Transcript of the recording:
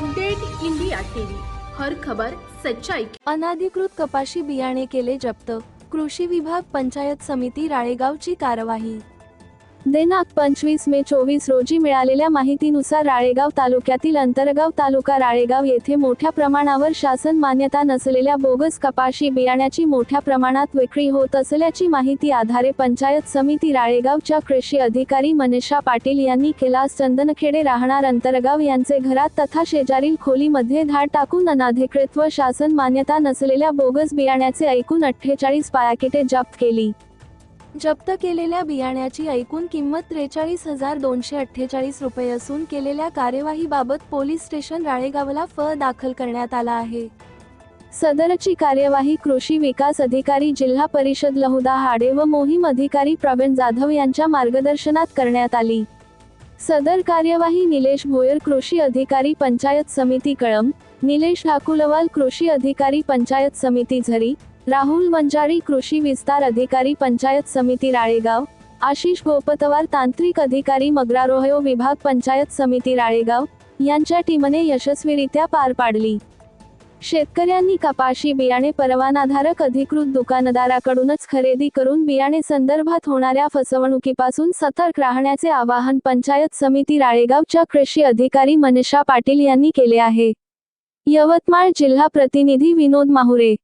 Update India TV. हर खबर सच्चाई अनाधिकृत कपाशी बियाणे केले जप्त. कृषी विभाग पंचायत समिती राळेगावची कारवाई दिनांक पंचवीस मे चोवीस रोजी मिळालेल्या माहितीनुसार राळेगाव तालुक्यातील अंतरगाव तालुका राळेगाव येथे मोठ्या प्रमाणावर शासन मान्यता नसलेल्या बोगस कपाशी बियाण्याची मोठ्या प्रमाणात विक्री होत असल्याची माहिती आधारे पंचायत समिती राळेगावच्या कृषी अधिकारी मनीषा पाटील यांनी केलास चंदनखेडे राहणार अंतरगाव यांचे घरात तथा शेजारील खोलीमध्ये धाड टाकून अनाधिकृत व शासन मान्यता नसलेल्या बोगस बियाण्याचे ऐकून अठ्ठेचाळीस पायाकिटे जप्त केली. जप्त केलेल्या बियाण्याची ऐकून किंमत त्रेचाळीस हजार दोनशे अठ्ठेचाळीस रुपये असून केलेल्या कार्यवाहीबाबत पोलीस स्टेशन राळेगावला फ दाखल करण्यात आला आहे. सदरची कार्यवाही कृषी विकास अधिकारी जिल्हा परिषद लहुदा हाडे व मोहीम अधिकारी प्रवीण जाधव यांच्या मार्गदर्शनात करण्यात आली. सदर कार्यवाही निलेश भोयर कृषी अधिकारी पंचायत समिती कळम निलेश ठाकुलवाल कृषी अधिकारी पंचायत समिती झरी राहुल वंजारी कृषी विस्तार अधिकारी पंचायत समिती राळेगाव आशिष गोपतवार तांत्रिक अधिकारी मग्रारोहयो विभाग पंचायत समिती राळेगाव यांच्या टीमने यशस्वीरित्या पार पाडली. शेतकऱ्यांनी कपाशी बियाणे परवानाधारक अधिकृत दुकानदाराकडूनच खरेदी करून बियाणे संदर्भात होणाऱ्या फसवणुकीपासून सतर्क राहण्याचे आवाहन पंचायत समिती राळेगावच्या कृषी अधिकारी मनीषा पाटील यांनी केले आहे. यवतमाळ जिल्हा प्रतिनिधी विनोद माहुरे